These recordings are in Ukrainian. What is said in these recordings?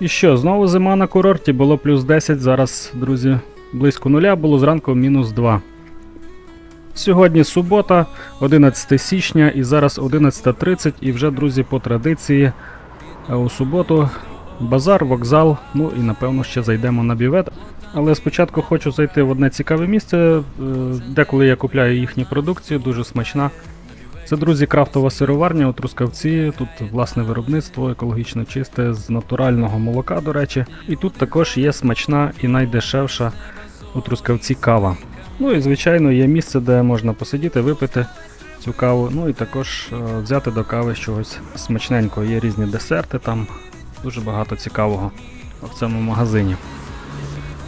І що, знову зима на курорті, було плюс 10, зараз, друзі, близько нуля, було зранку мінус 2. Сьогодні субота, 11 січня, і зараз 11.30, і вже, друзі, по традиції е, у суботу базар, вокзал, ну і напевно ще зайдемо на бівет. Але спочатку хочу зайти в одне цікаве місце, е, деколи я купляю їхню продукцію, дуже смачна. Це, друзі, крафтова сироварня у Трускавці. Тут власне виробництво екологічно чисте з натурального молока, до речі. І тут також є смачна і найдешевша у Трускавці кава. Ну і звичайно є місце, де можна посидіти, випити цю каву. Ну і також е, взяти до кави чогось смачненького. Є різні десерти, там дуже багато цікавого в цьому магазині.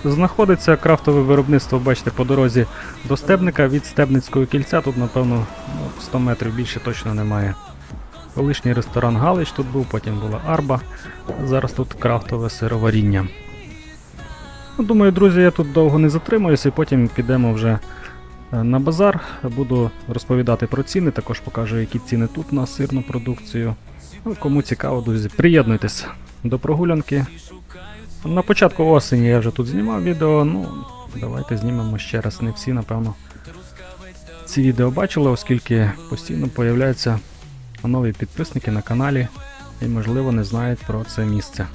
Знаходиться крафтове виробництво, бачите, по дорозі до стебника від стебницького кільця. Тут, напевно, ну, 100 метрів більше точно немає. Колишній ресторан Галич тут був, потім була Арба. Зараз тут крафтове сироваріння. Ну, Думаю, друзі, я тут довго не затримуюся, і потім підемо вже е, на базар. Буду розповідати про ціни, також покажу, які ціни тут на сирну продукцію. Ну, кому цікаво, друзі, приєднуйтесь до прогулянки. На початку осені я вже тут знімав відео, ну давайте знімемо ще раз. Не всі, напевно, ці відео бачили, оскільки постійно появляються нові підписники на каналі і, можливо, не знають про це місце.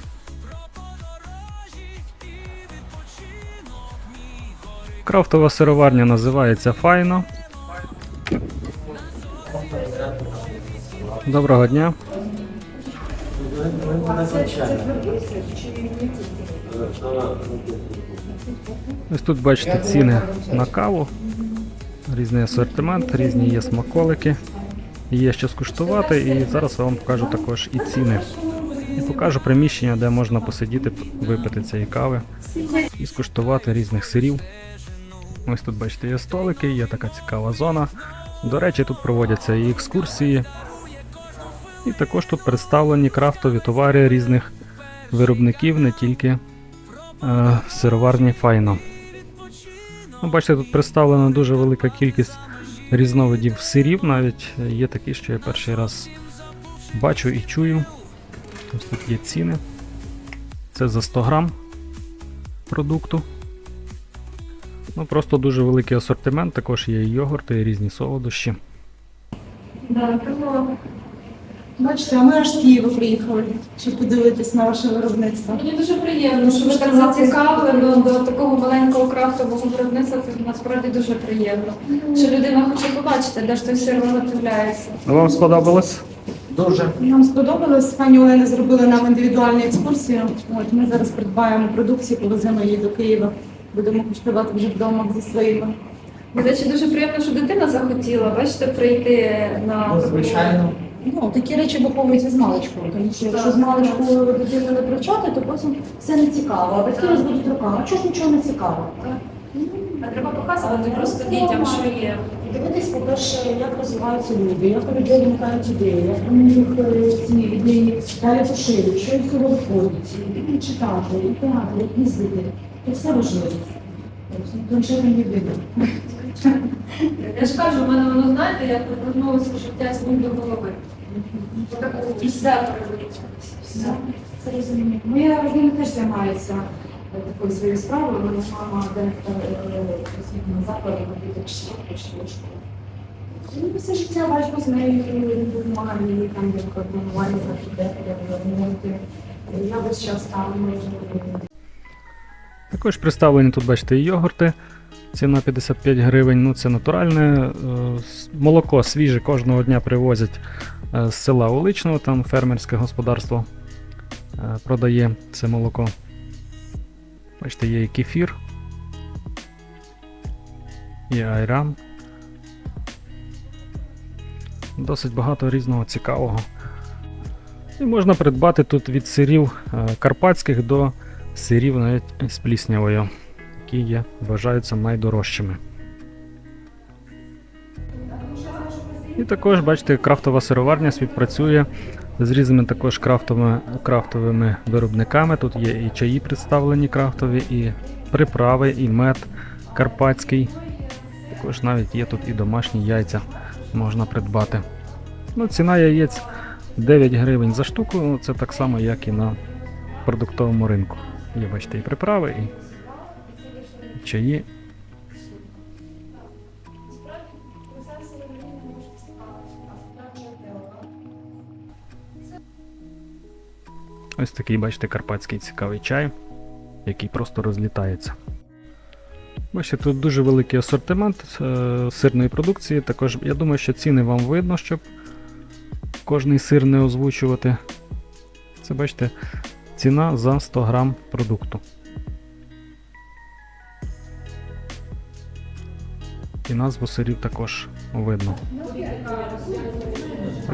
Крафтова сироварня називається Файно. Доброго дня. Ось тут бачите ціни на каву, різний асортимент, різні є смаколики, є що скуштувати, і зараз я вам покажу також і ціни. І покажу приміщення, де можна посидіти, випити цієї кави і скуштувати різних сирів. Ось тут бачите, є столики, є така цікава зона. До речі, тут проводяться і екскурсії. І також тут представлені крафтові товари різних виробників, не тільки е, сироварні Файно. Ну, бачите, тут представлена дуже велика кількість різновидів сирів, навіть є такі, що я перший раз бачу і чую. Ось тут є ціни. Це за 100 грам продукту. Ну, просто дуже великий асортимент, також є і йогурти, і різні солодощі. Да, Бачите, а ми аж з Києва приїхали, щоб подивитись на ваше виробництво. мені дуже приємно, що ви так зацікавлено до такого маленького крафтового виробництва. Це насправді дуже приємно. Що людина хоче побачити, де ж той сир виготовляється. Вам сподобалось? Дуже. Нам сподобалось. Пані Олена зробила нам індивідуальну екскурсію. От ми зараз придбаємо продукцію, повеземо її до Києва. Будемо куштувати вже вдома зі своїми. До речі, дуже приємно, що дитина захотіла, бачите, прийти на Ну, звичайно. Ну, такі речі виховуються з маличку. Тому що якщо з маличку дитину не привчати, то потім все не цікаво. А батьки розводять руками. А чого ж нічого не цікаво? А треба показувати просто дітям, що є. Дивитись, по-перше, як розвиваються люди, як у людей виникають ідеї, як вони їх е, ці ідеї далі поширюють, що із цього виходить, і читати, і театр, і їздити. Це все важливо. Не видно. Я ж кажу, в мене воно, знаєте, як повернулося життя з ніг до голови. Моя родина теж займається е, такою своєю справою. Моя мама директор е, освітнього закладу комп'ютерської школи. Все життя бачимо з нею допомагаю їй там як планування архітектора, ремонти. Я весь час там. Також представлені тут, бачите, і йогурти. Ціна 55 гривень. Ну, це натуральне. е, Молоко свіже кожного дня привозять е, з села Уличного, там фермерське господарство е, продає це молоко. Бачите, є і кефір, і айран. Досить багато різного цікавого. І можна придбати тут від сирів карпатських до сирів навіть з пліснявою, які є, вважаються найдорожчими. І також, бачите, крафтова сироварня співпрацює з різними також крафтовими, крафтовими виробниками. Тут є і чаї представлені крафтові, і приправи, і мед карпатський. Також навіть є тут і домашні яйця можна придбати. Ну, ціна яєць 9 гривень за штуку, це так само, як і на продуктовому ринку. Є, бачите, і приправи, і чаї. Ось такий, бачите, карпатський цікавий чай, який просто розлітається. Бачите, тут дуже великий асортимент е, сирної продукції. Також я думаю, що ціни вам видно, щоб кожний сир не озвучувати. Це бачите, ціна за 100 грам продукту. І назву сирів також видно.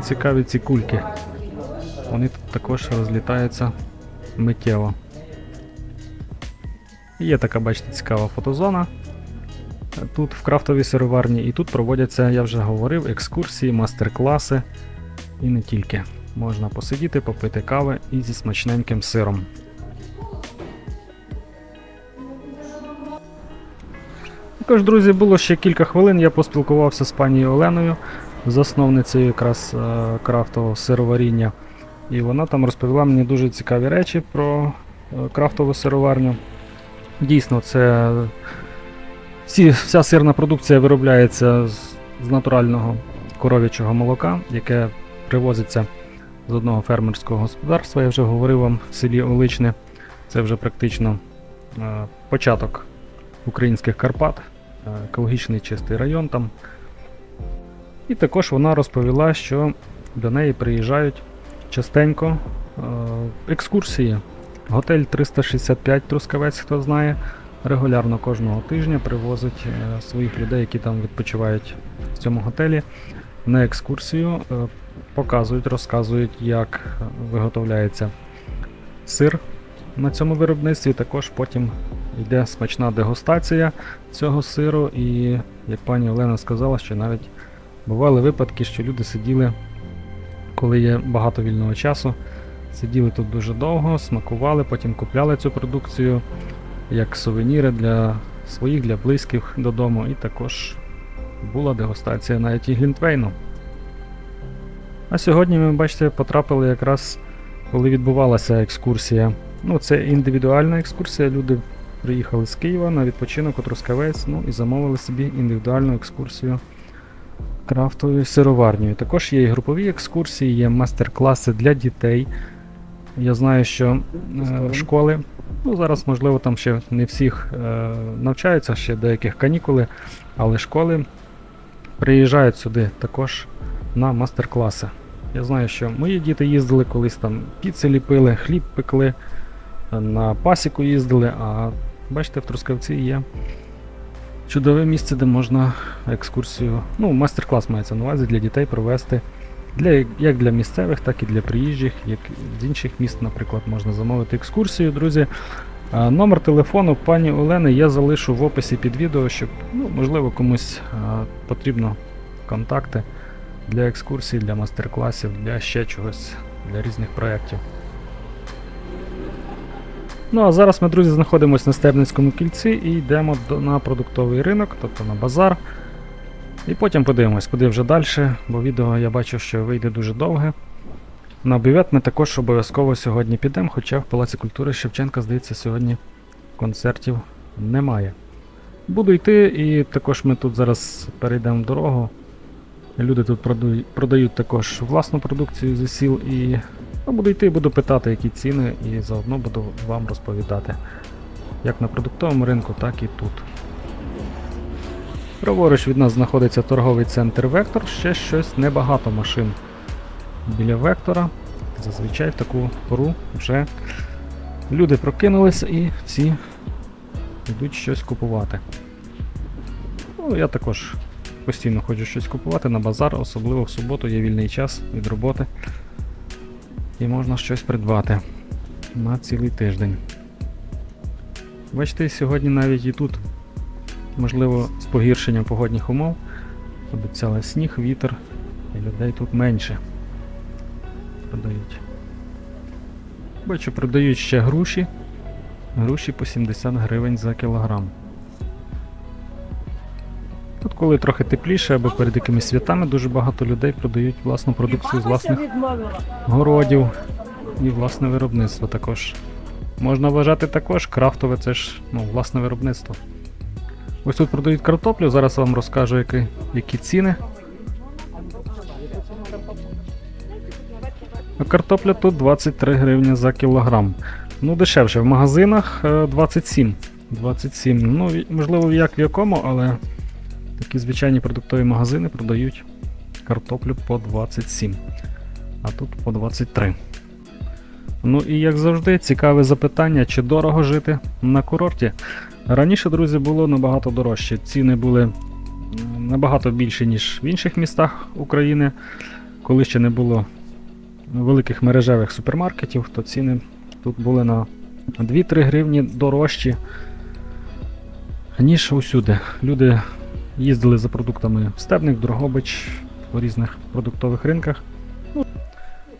Цікаві ці кульки. Вони тут також розлітаються миттєво. Є така, бачите, цікава фотозона. Тут в крафтовій сироварні, і тут проводяться, я вже говорив, екскурсії, мастер-класи і не тільки. Можна посидіти, попити кави і зі смачненьким сиром. Також, друзі, було ще кілька хвилин. Я поспілкувався з пані Оленою, засновницею якраз е, крафтового сироваріння. І вона там розповіла мені дуже цікаві речі про е, крафтову сироварню. Дійсно, це всі, вся сирна продукція виробляється з, з натурального коров'ячого молока, яке привозиться з одного фермерського господарства. Я вже говорив вам в селі Оличне. Це вже практично е, початок українських Карпат, е, екологічний чистий район там. І також вона розповіла, що до неї приїжджають частенько е, екскурсії. Готель 365 Трускавець, хто знає, регулярно кожного тижня привозить е, своїх людей, які там відпочивають в цьому готелі, на екскурсію. Показують, розказують, як виготовляється сир на цьому виробництві. Також потім йде смачна дегустація цього сиру. І, як пані Олена сказала, що навіть бували випадки, що люди сиділи, коли є багато вільного часу. Сиділи тут дуже довго, смакували, потім купляли цю продукцію як сувеніри для своїх, для близьких додому. І також була дегустація навіть і Глінтвейну. А сьогодні ми, бачите, потрапили якраз, коли відбувалася екскурсія. Ну, це індивідуальна екскурсія. Люди приїхали з Києва на відпочинок у Трускавець, ну і замовили собі індивідуальну екскурсію крафтовою сироварнею. Також є і групові екскурсії, є майстер-класи для дітей. Я знаю, що е, школи, ну зараз, можливо, там ще не всіх е, навчаються, ще деяких канікули, але школи приїжджають сюди також на мастер-класи. Я знаю, що мої діти їздили колись там піци ліпили, хліб пекли, на пасіку їздили, а бачите, в Трускавці є чудове місце, де можна екскурсію, ну, майстер-клас мається на увазі для дітей провести. Для, як для місцевих, так і для приїжджих, як з інших міст, наприклад, можна замовити екскурсію, друзі. Номер телефону пані Олени я залишу в описі під відео, щоб, ну, можливо, комусь потрібно контакти для екскурсій, для мастер-класів, для ще чогось, для різних проєктів. Ну а зараз ми, друзі, знаходимося на Стебницькому кільці і йдемо до, на продуктовий ринок, тобто на базар. І потім подивимось, куди вже далі, бо відео я бачу, що вийде дуже довге. На бювет ми також обов'язково сьогодні підемо, хоча в Палаці культури Шевченка, здається, сьогодні концертів немає. Буду йти, і також ми тут зараз перейдемо в дорогу. Люди тут продають також власну продукцію зі сіл і ну, буду йти, буду питати, які ціни, і заодно буду вам розповідати. Як на продуктовому ринку, так і тут. Праворуч від нас знаходиться торговий центр Вектор, ще щось небагато машин біля Вектора. Зазвичай в таку пору вже люди прокинулися і всі йдуть щось купувати. Ну, я також постійно ходжу щось купувати на базар, особливо в суботу є вільний час від роботи. І можна щось придбати на цілий тиждень. Бачите, сьогодні навіть і тут можливо, з погіршенням погодних умов. Обіцяли сніг, вітер, і людей тут менше продають. Бачу, продають ще груші. Груші по 70 гривень за кілограм. Тут, коли трохи тепліше або перед якимись святами, дуже багато людей продають власну продукцію з власних городів і власне виробництво також можна вважати також крафтове, це ж ну, власне виробництво. Ось тут продають картоплю, зараз вам розкажу, які, які ціни. Картопля тут 23 гривні за кілограм. Ну, дешевше. В магазинах е, 27. 27. Ну, можливо, як в якому, але такі звичайні продуктові магазини продають картоплю по 27. А тут по 23. Ну і як завжди, цікаве запитання, чи дорого жити на курорті. Раніше, друзі, було набагато дорожче. Ціни були набагато більші, ніж в інших містах України. Коли ще не було великих мережевих супермаркетів, то ціни тут були на 2-3 гривні дорожчі, ніж усюди. Люди їздили за продуктами в Стебник, Дрогобич, по різних продуктових ринках. Ну,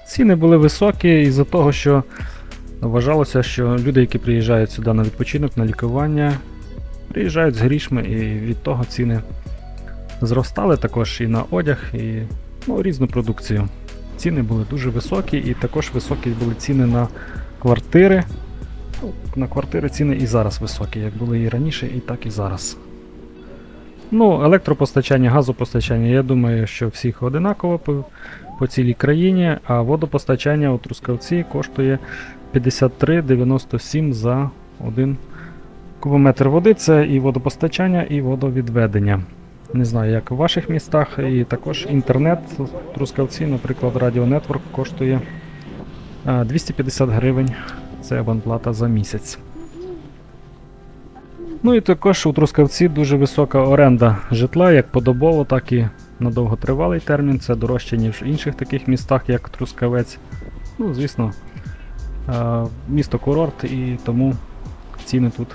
ціни були високі із-за того, що вважалося, що люди, які приїжджають сюди на відпочинок, на лікування, приїжджають з грішми, і від того ціни зростали також і на одяг, і ну, різну продукцію. Ціни були дуже високі, і також високі були ціни на квартири. Ну, На квартири ціни і зараз високі, як були і раніше, і так і зараз. Ну, електропостачання, газопостачання, я думаю, що всіх одинаково по, по цілій країні, а водопостачання у Трускавці коштує 53,97 за 1 кубометр води. Це і водопостачання, і водовідведення. Не знаю, як в ваших містах, і також інтернет в Трускавці, наприклад, Радіо Нетворк коштує 250 гривень. Це абонплата за місяць. Ну і також у Трускавці дуже висока оренда житла, як подобово, так і на довготривалий термін. Це дорожче, ніж в інших таких містах, як Трускавець. Ну, звісно, місто курорт, і тому ціни тут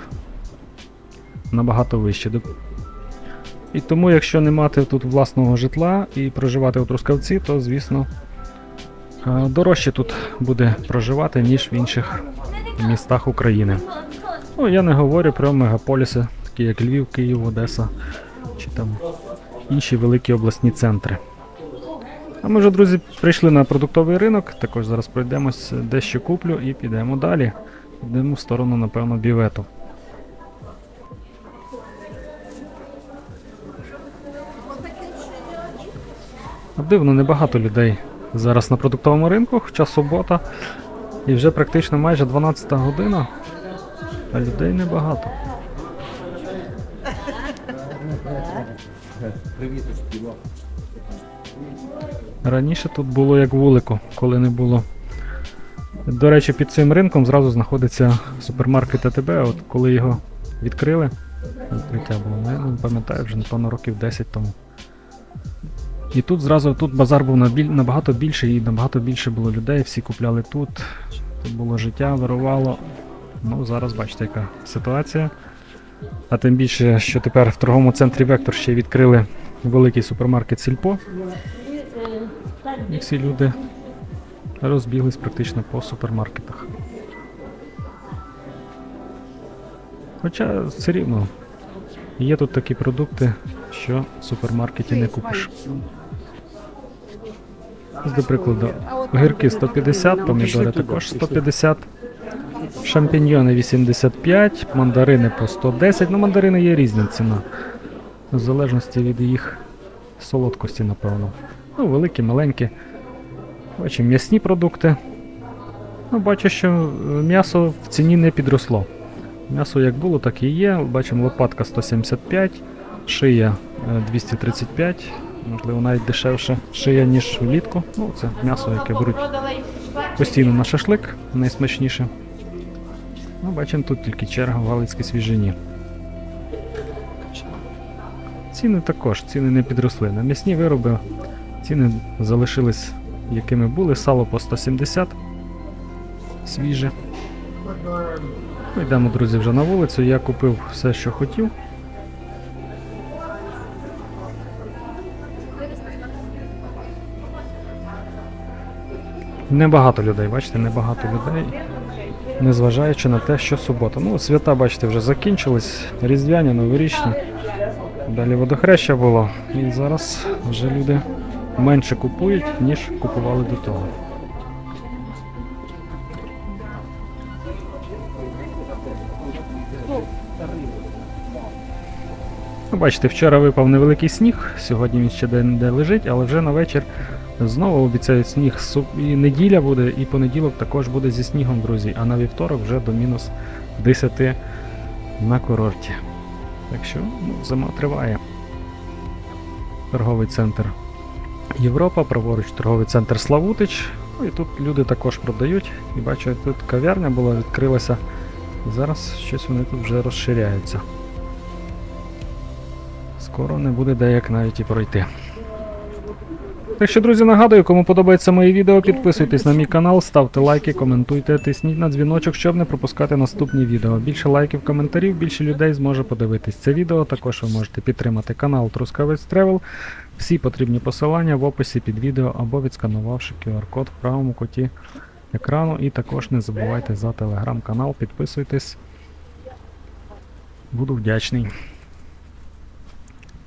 набагато вищі. І тому, якщо не мати тут власного житла і проживати у Трускавці, то, звісно, е, дорожче тут буде проживати, ніж в інших містах України. Ну, я не говорю про мегаполіси, такі як Львів, Київ, Одеса чи там інші великі обласні центри. А ми вже, друзі, прийшли на продуктовий ринок, також зараз пройдемось, дещо куплю і підемо далі. Йдемо в сторону, напевно, бівету. Дивно, небагато людей зараз на продуктовому ринку, хоча субота. І вже практично майже 12 година, а людей небагато. Привіт, Раніше тут було як вулику, коли не було. До речі, під цим ринком зразу знаходиться супермаркет АТБ. От коли його відкрили, відкриття було, я не пам'ятаю, вже напевно років 10 тому. І тут зразу тут базар був набагато більший і набагато більше було людей, всі купляли тут. Тут було життя, вирувало. Ну, зараз бачите, яка ситуація. А тим більше, що тепер в торговому центрі Вектор ще відкрили великий супермаркет Сільпо. І всі люди розбіглись практично по супермаркетах. Хоча все рівно є тут такі продукти, що в супермаркеті не купиш. До прикладу, огірки 150, помідори також 150, шампіньйони 85, мандарини по 110. Ну, мандарини є різна ціна. В залежності від їх солодкості, напевно. Ну, великі, маленькі. Бачимо м'ясні продукти. Ну, бачу, що е, м'ясо в ціні не підросло. М'ясо як було, так і є. Бачимо лопатка 175, шия е, 235, можливо навіть дешевше шия, ніж влітку. Ну, це м'ясо, яке беруть постійно на шашлик, найсмачніше. Ну, бачимо, тут тільки черга в галицькій свіжині. Ціни також, ціни не підросли. На м'ясні вироби ціни залишились якими були. Сало по 170 свіже. Ми Йдемо, друзі, вже на вулицю. Я купив все, що хотів. Небагато людей, бачите, небагато людей. Незважаючи на те, що субота. Ну, свята, бачите, вже закінчились. Різдвяні, новорічні. Далі водохреща було. І зараз вже люди менше купують, ніж купували до того. Ну, Бачите, вчора випав невеликий сніг, сьогодні він ще де-не лежить, але вже на вечір знову обіцяють сніг. І неділя буде, і понеділок також буде зі снігом, друзі, а на вівторок вже до мінус 10 на курорті. Так що ну, зима триває. Торговий центр Європа, праворуч торговий центр Славутич. Ну і тут люди також продають. І бачу, тут кав'ярня була, відкрилася. Зараз щось вони тут вже розширяються. Скоро не буде де як навіть і пройти. Так що, друзі, нагадую, кому подобається моє відео, підписуйтесь на мій канал, ставте лайки, коментуйте, тисніть на дзвіночок, щоб не пропускати наступні відео. Більше лайків, коментарів, більше людей зможе подивитись це відео. Також ви можете підтримати канал Трускавець Тревел. Всі потрібні посилання в описі під відео або відсканувавши QR-код в правому куті екрану. І також не забувайте за телеграм-канал, підписуйтесь. Буду вдячний.